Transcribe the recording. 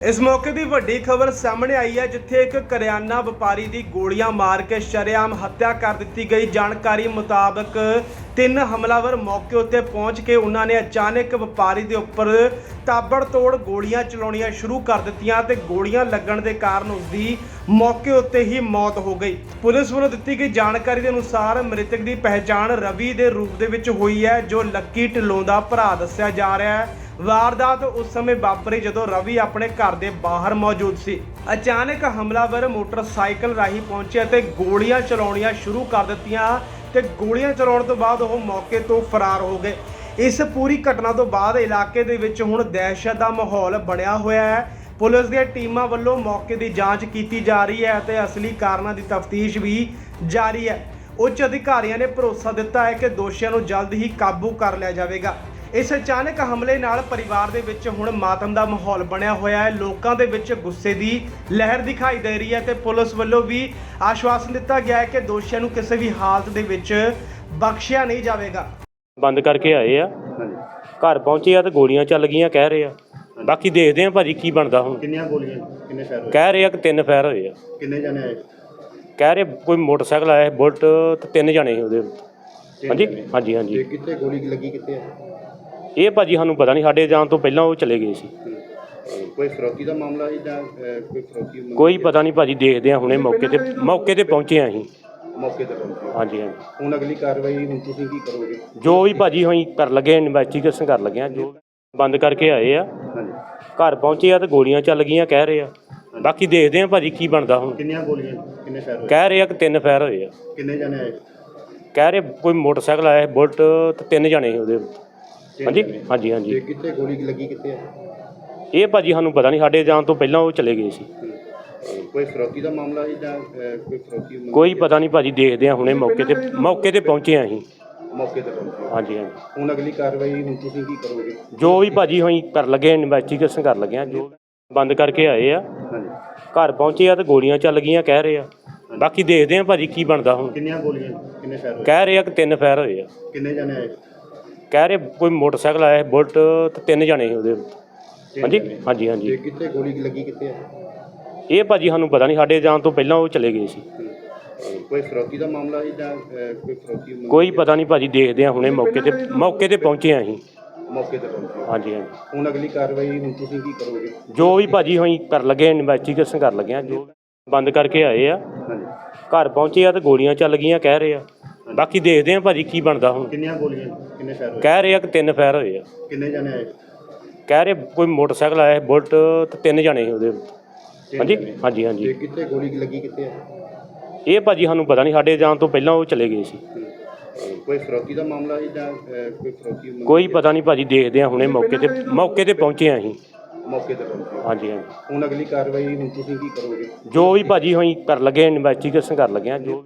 ਇਸ ਮੌਕੇ ਦੀ ਵੱਡੀ ਖਬਰ ਸਾਹਮਣੇ ਆਈ ਹੈ, ਜਿੱਥੇ ਇੱਕ ਕਰਿਆਨਾ ਵਪਾਰੀ ਦੀ ਗੋਲੀਆਂ ਮਾਰ ਕੇ ਸ਼ਰੇਆਮ ਹੱਤਿਆ ਕਰ ਦਿੱਤੀ ਗਈ। ਜਾਣਕਾਰੀ ਮੁਤਾਬਕ ਤਿੰਨ ਹਮਲਾਵਰ ਮੌਕੇ ਉੱਤੇ ਪਹੁੰਚ ਕੇ ਉਹਨਾਂ ਨੇ ਅਚਾਨਕ ਵਪਾਰੀ ਦੇ ਉੱਪਰ ਤਾਬੜਤੋੜ ਗੋਲੀਆਂ ਚਲਾਉਣੀਆਂ ਸ਼ੁਰੂ ਕਰ ਦਿੱਤੀਆਂ ਤੇ ਗੋਲੀਆਂ ਲੱਗਣ ਦੇ ਕਾਰਨ ਉਸ ਦੀ ਮੌਕੇ ਉੱਤੇ ਹੀ ਮੌਤ ਹੋ ਗਈ। ਪੁਲਿਸ ਵੱਲੋਂ ਦਿੱਤੀ ਗਈ ਜਾਣਕਾਰੀ ਦੇ ਅਨੁਸਾਰ ਮ੍ਰਿਤਕ ਦੀ ਪਹਿਚਾਣ ਰਵੀ ਦੇ ਰੂਪ ਦੇ ਵਿੱਚ ਹੋਈ ਹੈ, ਜੋ ਲੱਕੀ ਢਿੱਲੋਂ ਦਾ ਭਰਾ ਦੱਸਿਆ ਜਾ ਰਿਹਾ ਹੈ। ਵਾਰਦਾਤ ਉਸ ਸਮੇਂ ਵਾਪਰੀ ਜਦੋਂ ਰਵੀ ਆਪਣੇ ਘਰ ਦੇ ਬਾਹਰ ਮੌਜੂਦ ਸੀ। ਅਚਾਨਕ ਹਮਲਾਵਰ ਮੋਟਰਸਾਈਕਲ ਰਾਹੀਂ ਪਹੁੰਚੇ ਅਤੇ ਗੋਲੀਆਂ ਚਲਾਉਣੀਆਂ ਸ਼ੁਰੂ ਕਰ ਦਿੱਤੀਆਂ ਤੇ ਗੋਲੀਆਂ ਚਲਾਉਣ ਤੋਂ ਬਾਅਦ ਉਹ ਮੌਕੇ ਤੋਂ ਫਰਾਰ ਹੋ ਗਏ। ਇਸ ਪੂਰੀ ਘਟਨਾ ਤੋਂ ਬਾਅਦ ਇਲਾਕੇ ਦੇ ਵਿੱਚ ਹੁਣ ਦਹਿਸ਼ਤ ਦਾ ਮਾਹੌਲ ਬਣਿਆ ਹੋਇਆ ਹੈ। ਪੁਲਿਸ ਦੀਆਂ ਟੀਮਾਂ ਵੱਲੋਂ ਮੌਕੇ ਦੀ ਜਾਂਚ ਕੀਤੀ ਜਾ ਰਹੀ ਹੈ ਅਤੇ ਅਸਲੀ ਕਾਰਨਾਂ ਦੀ ਤਫਤੀਸ਼ ਵੀ ਜਾਰੀ ਹੈ। ਉੱਚ ਅਧਿਕਾਰੀਆਂ ਨੇ ਭਰੋਸਾ ਦਿੱਤਾ ਹੈ ਕਿ ਦੋਸ਼ੀਆਂ ਨੂੰ ਜਲਦ ਹੀ ਕਾਬੂ ਕਰ ਲਿਆ ਜਾਵੇਗਾ। ਇਸ ਅਚਾਨਕ ਹਮਲੇ ਨਾਲ ਪਰਿਵਾਰ ਦੇ ਵਿੱਚ ਹੁਣ ਮਾਤਮ ਦਾ ਮਾਹੌਲ ਬਣਿਆ ਹੋਇਆ ਹੈ। ਲੋਕਾਂ ਦੇ ਵਿੱਚ ਗੁੱਸੇ ਦੀ ਲਹਿਰ ਦਿਖਾਈ ਦੇ ਰਹੀ ਹੈ ਤੇ ਪੁਲਿਸ ਵੱਲੋਂ ਵੀ ਆਸ਼ਵਾਸਨ ਦਿੱਤਾ ਗਿਆ ਹੈ ਕਿ ਦੋਸ਼ੀਆਂ ਨੂੰ ਕਿਸੇ ਵੀ ਹਾਲਤ ਦੇ ਵਿੱਚ ਬਖਸ਼ਿਆ ਨਹੀਂ ਜਾਵੇਗਾ। ਬੰਦ ਕਰਕੇ ਆਏ ਆ। ਘਰ ਪਹੁੰਚੇ ਆ ਤੇ ਗੋਲੀਆਂ ਚੱਲ ਗਈਆਂ ਕਹਿ ਰਹੇ ਆ। ਬਾਕੀ ਦੇਖਦੇ ਆ ਭਾਜੀ ਕੀ ਬਣਦਾ ਹੁਣ। ਕਿੰਨੀਆਂ ਗੋਲੀਆਂ ਕਿੰਨੇ ਫਾਇਰ ਹੋਏ? ਕਹਿ ਰਹੇ ਆ ਕਿ ਤਿੰਨ ਫਾਇਰ ਹੋਏ ਆ। ਕਿੰਨੇ ਜਣੇ ਆਏ? ਕਹਿ ਰਹੇ ਕੋਈ ਮੋਟਰਸਾਈਕਲ ਆਇਆ ਬੁਲਟ ਤੇ ਤਿੰਨ ਜਣੇ ਸੀ ਉਹਦੇ। ਹਾਂਜੀ। ਹਾਂਜੀ ਤੇ ਹਾਂਜੀ ਕਿੱਥੇ ਗੋਲੀ ਲੱਗੀ ਕਿੱਥੇ ਆ? ਇਹ ਭਾਜੀ ਸਾਨੂੰ ਪਤਾ ਨਹੀਂ ਸਾਡੇ ਜਾਣ ਤੋਂ ਪਹਿਲਾਂ ਉਹ ਚਲੇ ਗਏ ਸੀ। ਕੋਈ ਫਰੋਤੀ ਦਾ ਮਾਮਲਾ ਹੈ ਜਾਂ ਅਹ, ਕੋਈ ਮੰਗੀ ਕੋਈ? ਪਤਾ ਨਹੀਂ ਭਾਜੀ ਦੇਖਦੇ ਆ ਹੁਣੇ ਮੌਕੇ ਤੇ ਮੌਕੇ ਤੇ ਪਹੁੰਚੇ ਆ ਅਸੀਂ। ਮੌਕੇ ਤੇ ਪਹੁੰਚੇ ਹਾਂਜੀ ਹਾਂਜੀ। ਹੁਣ ਅਗਲੀ ਕਾਰਵਾਈ ਹੁਣ ਤੁਸੀਂ ਕੀ ਕਰੋਗੇ? ਜੋ ਵੀ ਭਾਜੀ ਹੋਈ ਕਰ ਲੱਗੇ ਇਨਵੈਸਟੀਗੇਸ਼ਨ ਕਰ ਲੱਗੇ ਆ ਜੋ ਬੰਦ ਕਰਕੇ ਆਏ ਆ। ਹਾਂਜੀ। ਘਰ ਪਹੁੰਚੇ ਆ ਤੇ ਗੋਲੀਆਂ ਚੱਲ ਗਈਆਂ ਕਹਿ ਰਹੇ ਆ। ਬਾਕੀ ਦੇਖਦੇ ਆ ਭਾਜੀ ਕੀ ਬਣਦਾ ਹੁਣ। ਕਿੰਨੀਆਂ ਗੋਲੀਆਂ ਕਿੰਨੇ ਫਾਇਰ ਹੋਏ? ਕਹਿ ਰਹੇ ਆ ਕਿ ਤਿੰਨ ਫਾਇਰ ਹੋਏ ਆ। ਕਿੰਨੇ ਜਣੇ ਆਏ? ਕਹਿ ਰਹੇ ਕੋਈ ਮੋਟਰਸਾਈਕਲ ਆਇਆ ਸੀ, ਬੁਲਟ ਤੇ ਤਿੰਨ ਜਣੇ ਸੀ ਉਹਦੇ ਹਾਂਜੀ। ਹਾਂਜੀ ਤੇ ਹਾਂਜੀ ਕਿੱਥੇ ਗੋਲੀ ਲੱਗੀ ਕਿੱਥੇ ਆ? ਇਹ ਭਾਜੀ ਸਾਨੂੰ ਪਤਾ ਨਹੀਂ ਸਾਡੇ ਜਾਣ ਤੋਂ ਪਹਿਲਾਂ ਉਹ ਚਲੇ ਗਏ ਸੀ। ਕੋਈ ਫਰੋਤੀ ਦਾ ਮਾਮਲਾ ਹੈ ਜਾਂ ਅਹ, ਕੋਈ ਫਰੋਤੀ ਮੰਗੀ ਕੋਈ ਹੈ? ਪਤਾ ਨਹੀਂ ਭਾਜੀ ਦੇਖਦੇ ਆ ਹੁਣੇ ਮੌਕੇ ਤੇ ਮੌਕੇ ਤੇ ਪਹੁੰਚੇ ਆ ਅਸੀਂ। ਮੌਕੇ ਤੇ ਪਹੁੰਚੇ। ਹਾਂਜੀ ਹਾਂਜੀ। ਹੁਣ ਅਗਲੀ ਕਾਰਵਾਈ ਹੁਣ ਤੁਸੀਂ ਕੀ ਕਰੋਗੇ? ਜੋ ਵੀ ਭਾਜੀ ਹੋਈ ਕਰ ਲੱਗੇ ਇਨਵੈਸਟੀਗੇਸ਼ਨ ਕਰ ਲੱਗੇ ਆ ਜੋ ਬੰਦ ਕਰਕੇ ਆਏ ਆ। ਹਾਂਜੀ। ਘਰ ਪਹੁੰਚੇ ਆ ਤੇ ਗੋਲੀਆਂ ਚੱਲ ਗਈਆਂ ਕਹਿ ਰਹੇ ਆ। ਬਾਕੀ ਦੇਖਦੇ ਆ ਭਾਜੀ ਕੀ ਬਣਦਾ ਹੁਣ। ਕਿੰਨੀਆਂ ਗੋਲੀਆਂ ਕਿੰਨੇ ਫਾਇਰ ਹੋਏ? ਕਹਿ ਰਹੇ ਆ ਕਿ ਤਿੰਨ ਫਾਇਰ ਹੋਏ ਆ। ਕਿੰਨੇ ਜਣੇ ਆਏ? ਕਹਿ ਰਹੇ ਕੋਈ ਮੋਟਰਸਾਈਕਲ ਆਇਆ ਸੀ, ਬੁਲਟ ਤੇ ਤਿੰਨ ਜਣੇ ਸੀ ਉਹਦੇ। ਹਾਂਜੀ। ਹਾਂਜੀ ਤੇ ਹਾਂਜੀ ਕਿੱਥੇ ਗੋਲੀ ਲੱਗੀ ਕਿੱਥੇ ਆ? ਇਹ ਭਾਜੀ ਸਾਨੂੰ ਪਤਾ ਨਹੀਂ ਸਾਡੇ ਜਾਣ ਤੋਂ ਪਹਿਲਾਂ ਉਹ ਚਲੇ ਗਏ ਸੀ। ਕੋਈ ਫਰੋਤੀ ਦਾ ਮਾਮਲਾ ਹੈ ਜਾਂ ਅਹ, ਕੋਈ ਫਰੋਤੀ ਮੰਗੀ ਕੋਈ? ਪਤਾ ਨਹੀਂ ਭਾਜੀ ਦੇਖਦੇ ਆ ਹੁਣੇ ਮੌਕੇ ਤੇ ਮੌਕੇ ਤੇ ਪਹੁੰਚੇ ਆ ਅਸੀਂ। ਮੌਕੇ ਤੇ ਪਹੁੰਚੇ ਹਾਂਜੀ ਹਾਂਜੀ। ਹੁਣ ਅਗਲੀ ਕਾਰਵਾਈ ਹੁਣ ਤੁਸੀਂ ਕੀ ਕਰੋਗੇ? ਜੋ ਵੀ ਭਾਜੀ ਹੋਈ ਕਰ ਲੱਗੇ ਇਨਵੈਸਟੀਗੇਸ਼ਨ ਕਰ ਲੱਗੇ ਆ ਜੋ ਬੰਦ ਕਰਕੇ ਆਏ ਆ। ਹਾਂਜੀ। ਘਰ ਪਹੁੰਚੇ ਆ ਤੇ ਗੋਲੀਆਂ ਚੱਲ ਗਈਆਂ ਕਹਿ ਰਹੇ ਆ। ਬਾਕੀ ਦੇਖਦੇ ਆ ਭਾਜੀ ਕੀ ਬਣਦਾ ਹੁਣ। ਕਿੰਨੀਆਂ ਗੋਲੀਆਂ? ਕਿੰਨੇ ਫਾਇਰ ਹੋਏ? ਕਹਿ ਰਹੇ ਆ ਕਿ ਤਿੰਨ ਫਾਇਰ ਹੋਏ ਆ। ਕਿੰਨੇ ਜਣੇ ਆਏ? ਕਹਿ ਰਹੇ ਕੋਈ ਮੋਟਰਸਾਈਕਲ ਆਇਆ ਸੀ, ਬੁਲਟ ਤੇ ਤਿੰਨ ਜਣੇ ਸੀ ਉਹਦੇ। ਤਿੰਨ ਹਾਂਜੀ ਜਣੇ। ਹਾਂਜੀ ਤੇ ਹਾਂਜੀ ਕਿੱਥੇ ਗੋਲੀ ਲੱਗੀ ਕਿੱਥੇ ਆ? ਇਹ ਭਾਜੀ ਸਾਨੂੰ ਪਤਾ ਨਹੀਂ ਸਾਡੇ ਜਾਣ ਤੋਂ ਪਹਿਲਾਂ ਉਹ ਚਲੇ ਗਏ ਸੀ। ਕੋਈ ਫਰੋਤੀ ਦਾ ਮਾਮਲਾ ਹੈ ਜਾਂ ਅਹ, ਕੋਈ ਫਰੋਤੀ ਕੋਈ? ਪਤਾ ਨਹੀਂ ਭਾਜੀ ਦੇਖਦੇ ਆ ਹੁਣੇ ਮੌਕੇ ਤੇ ਮੌਕੇ ਤੇ ਪਹੁੰਚੇ ਆ ਅਸੀਂ। ਮੌਕੇ ਤੇ ਪਹੁੰਚੇ। ਹਾਂਜੀ ਹਾਂਜੀ। ਹੁਣ ਅਗਲੀ ਕਾਰਵਾਈ ਹੁਣ ਤੁਸੀਂ ਕੀ ਕਰੋਗੇ? ਜੋ ਵੀ ਭਾਜੀ ਹੋਈ ਕਰ ਲੱਗੇ ਇਨਵੈਸਟੀਗੇਸ਼ਨ ਕਰ ਲੱਗੇ ਆ ਜੋ